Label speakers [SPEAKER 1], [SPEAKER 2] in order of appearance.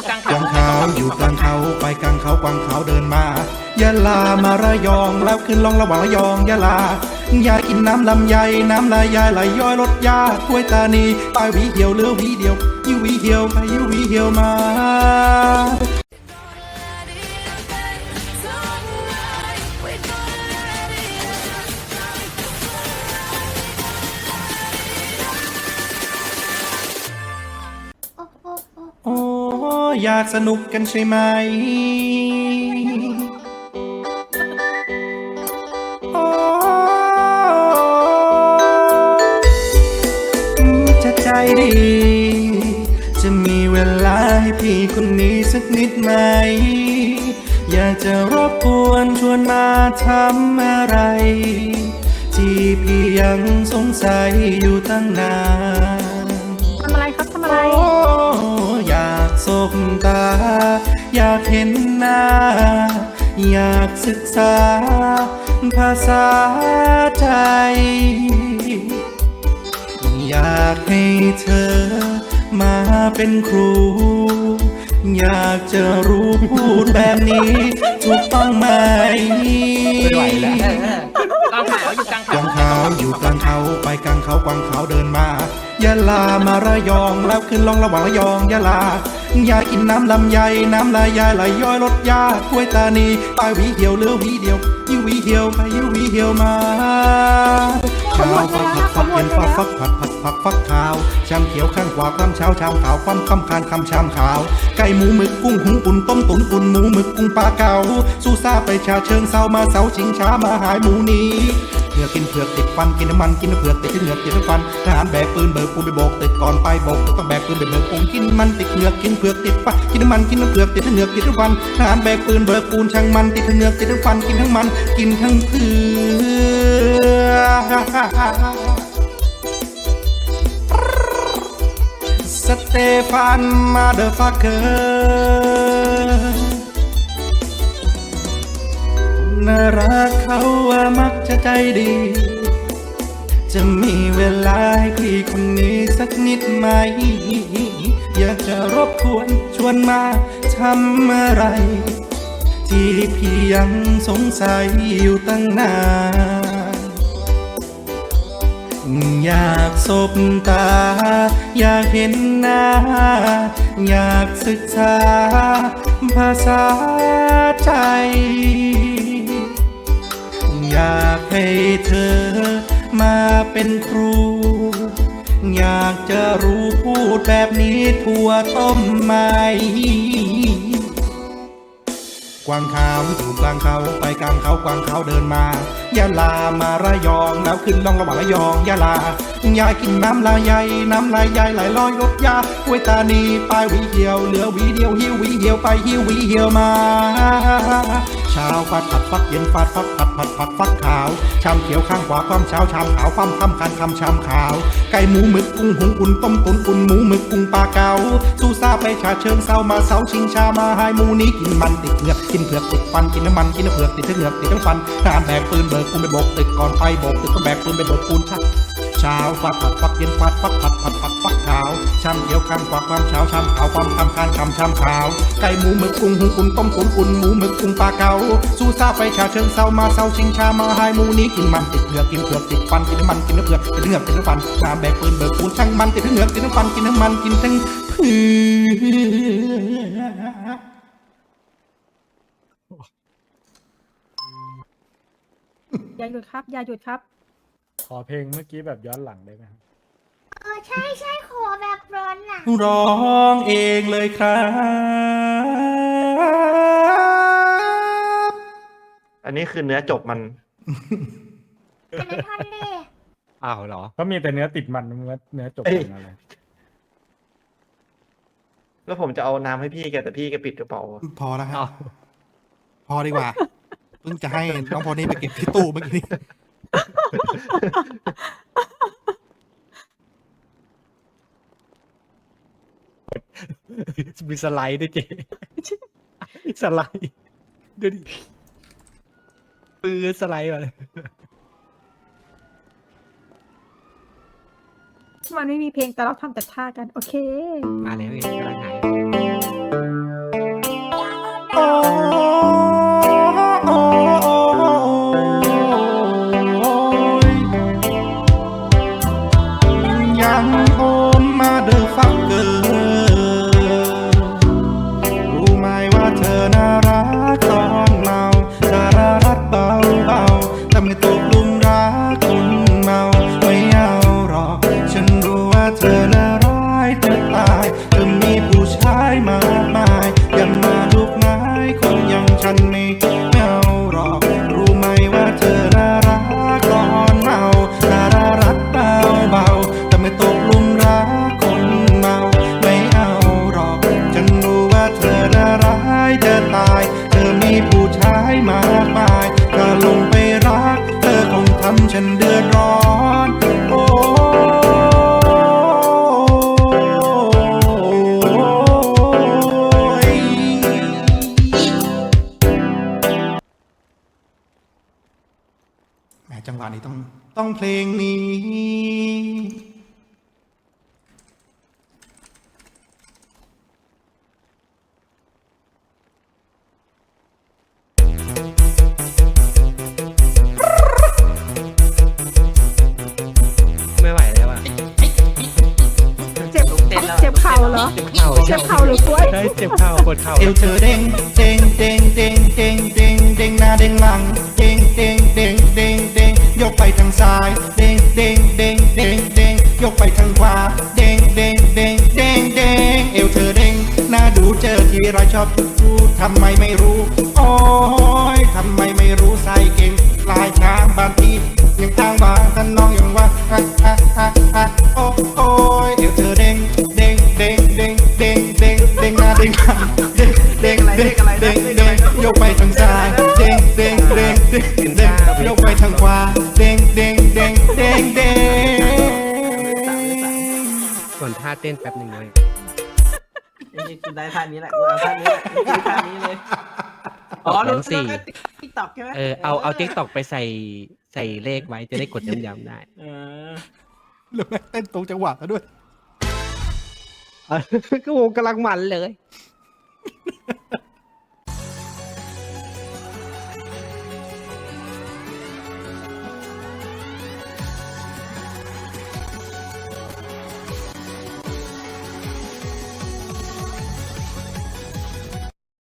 [SPEAKER 1] อยู่กลาง
[SPEAKER 2] กวางขาอยู่กลางเขาไปกลางเขากวางเขาเดินมายะลามาระยองแล้วขึ้นลงระหว่างระยองยะลายายกินน้ำลำไยน้ำลายยายไหลย้อยรถยากล้วยตานีปลายวีเหียวเหลือวีเดียวยิววีเหียวไปยิววีเหียวมา อยากสนุกกันใช่ไหม โอ้จะใจดี จะมีเวลาให้พี่คนนี้สักนิดไหม อยากจะรบกวนชวนมาทำอะไร ที่พี่ยังสงสัยอยู่ตั้งนาน
[SPEAKER 3] อ
[SPEAKER 2] ยากเห็นหน้า อยากศึกษา ภาษาใจอยากให้เธอมาเป็นครู อยากจะรู้พูดแบบนี้ ถูกต้องไหม
[SPEAKER 1] ไม่ไหวแล้วกลางขาวอยู่กลาง
[SPEAKER 2] ก
[SPEAKER 1] ขาว
[SPEAKER 2] วางขาวอยู่กลางเขาไปกลางเขากวางขาวเดินมายะลามาระยองแล้วขึ้นลงระหว่างระยองยะลาอ ยากกินน้ำลำไยน้ำลายยายไหลย้อยรถยากล้วยตานีปลายวีเหี่ยวเหลือวีเดียวยิววีเหี่ยวไปยิววีเหี่ยวมาเช้าฟักผักฟักเย็นฟักฟักผัดผัดผักฟักขาวชามเขียวข้างขวาความเช้าชามขาวความคำคานคำชามขาวไก่หมูหมึกกุ้งหุงอุ่นต้มตุ๋นอุ่นหมูหมึกกุ้งปลาเก๋าสู้ซาไปชาเชิงเซามาเสาชิงช้ามาหายหมูนี้ เผือกินเผือกติดฟันกินน้ำมันกินเผือกติดเหงือกติดน้ำฟันทหารแบกปืนเบิกปูนไปโบกติดก่อนไปโบกต้องแบกปืนไปเบิกปูนกินมันติดเหงือกกินเผือกติดฟันกินน้ำมันกินน้ำเผือกติดเหงือกติดน้ำฟันทหารแบกปืนเบิกปูนช่างมันติดเหงือกติดน้ำฟันกินทั้งมันกินทั้งเผือกสเตฟานมาเดอฟักเกอร์ น่ารักเขาว่ามักจะใจดี จะมีเวลาให้พี่คนนี้สักนิดไหม อยากจะรบกวนชวนมาทำอะไร ที่พี่ยังสงสัยอยู่ตั้งนาน อยากสบตา อยากเห็นหน้า อยากศึกษาภาษาใจ อยากให้เธอมาเป็นครู อยากจะรู้พูดแบบนี้ทั่วต้มไหมกวางขาวอยู่กลางเขาไปกลางเขากวางขาวเดินมา ยะลามาระยองแล้วขึ้นลงระหว่างระยองยะลายายกินน้ำลายใยน้ำลายยายไหลลอยรถยากล้วยตานีปลายวีเหียวเหลือวีเดียวหิววีเหี่ยวไปหิววีเหี่ยวมาเช้าฟัดผัดฟักเย็นฟัดฟักผัดผัดผัดฟักขาวชามเขียวข้างขวาความเช้าชามขาวความค่ำคันคำชามขาว ไก่หมูหมึกกุ้งหุงอุ่นต้มตุ๋นอุ่นหมูหมึกกุ้งปลาเก๋าสู้ซาไปชาเชิงเศร้ามาเสาชิงชามาหายหมูนี้กินมันติดเหงือกกินเผือกติดฟันกินน้ำมันกินน้ำเผือกติดทั้งเหงือกติดทั้งฟันทารแบกปืนเบิกปูนไปบกตึกก่อนไปบกตึกก็แบกปืนไปบกปูนชักเช้าฟัดผัดฟักเย็นฟัดฟักผัดผัดผัดฟักขาวชามเขียวข้างขวาความเช้าชามขาวความคำคานคำชามขาวไก่หมูหมึกกุ้งหุงอุ่นต้มตุ๋นอุ่นหมูหมึกกุ้งปลาเก๋าสู้ซาไปชาเชิงเศร้ามาเสาชิงชามาหายหมูนี้กินมันติดเหงือกกินเผือกติดฟันกินน้ำมันกินน้ำเผือกติดเหงือกติดทั้งฟันทหาแบกปืนเบิกปูนช่างมันติดเหงือกติดทั้งฟันกินทั้งมันกินทั้งเผือก
[SPEAKER 3] อย่าหยุดครับ อย่าหยุดครับ
[SPEAKER 4] ขอเพลงเมื่อกี้แบบย้อนหลังได้ไหมครับ
[SPEAKER 5] เออใช่ใช่ขอแบบร้อนหนัง
[SPEAKER 2] ร้องเองเลยครับ
[SPEAKER 6] อันนี้คือเนื้อจบมัน
[SPEAKER 5] อันนั้นท่อนเล่
[SPEAKER 1] อ้าวเหรอ
[SPEAKER 4] ก็มีแต่เนื้อติดมันเนื้อเนื้อจบ
[SPEAKER 6] เอ้ย
[SPEAKER 4] เป็นอะไร
[SPEAKER 6] แล้วผมจะเอาน้ำให้พี่แกแต่พี่แกปิดกระเป๋า
[SPEAKER 2] พอแล้วฮะ
[SPEAKER 1] อ้าว
[SPEAKER 2] พอดีกว่า เพิ่งจะให้น้องพอนี่ไปเก็บที่ตู้เมื่อกี้นี้
[SPEAKER 1] มีสไลด์ด้วยเจ๊สไลด์ดูดิปืนสไลด์มาเลย
[SPEAKER 3] มันไม่มีเพลงแต่เราทำแต่ท่ากัน โอเค
[SPEAKER 1] มาแล้วไงกำลังหาย
[SPEAKER 2] แหมจังหวะนี้ต้องต้องเพลงนี้
[SPEAKER 7] ไม่ไหวแล้วอะ
[SPEAKER 3] เจ็บเจ็บเข่าเหรอ
[SPEAKER 7] เจ็บเข่า
[SPEAKER 3] เจ็บเข่าหรือกล้วย
[SPEAKER 1] ได้เจ็บเข่าปวดเข่า
[SPEAKER 2] เอวเธอเด้งเด้งเด้งเด้งเด้งเด้งเด้งหน้าเด้งหลังเด้งเด้ง ทางซ้าย เด้งเด้งเด้งเด้งเด้งยกไปทางขวา เด้งเด้งเด้งเด้งเด้งเอวเธอเด้งหน้าดูเจอทีไรชอบพูดทำไมไม่รู้ โอ้ยทำไมไม่รู้ใส่เก่งลายช้างบางทียังทางบางท่านน้องยังว่าอะอะอะอะโอ้โอ้ยเอวเธอเด้งเด้งเด้งเด้งเด้งเด้งเด้งหน้าเด้งหลังเด้งเด้งเด้งเด้งเด้งยกไปทางซ้าย เด้งเด้งเด้งเด้งเด้ง เต้
[SPEAKER 7] นแป๊บหนึ่งเลย
[SPEAKER 8] ไอ้คุณได้ท่านี้แหละเอาท่านี้แหละกูเอท่านี้เลยอ๋อ
[SPEAKER 7] เรู้องสี่
[SPEAKER 8] ติ๊กต็อกใช่ไหม
[SPEAKER 7] เออเอาเอาทิกตอกไปใส่ใส่เลขไว้จะได้กดย้ำๆได้
[SPEAKER 8] เออ
[SPEAKER 2] แล้วแม่งเต้นตรงจังหวะซะด้วย
[SPEAKER 7] ก็วงกำลังมันเลย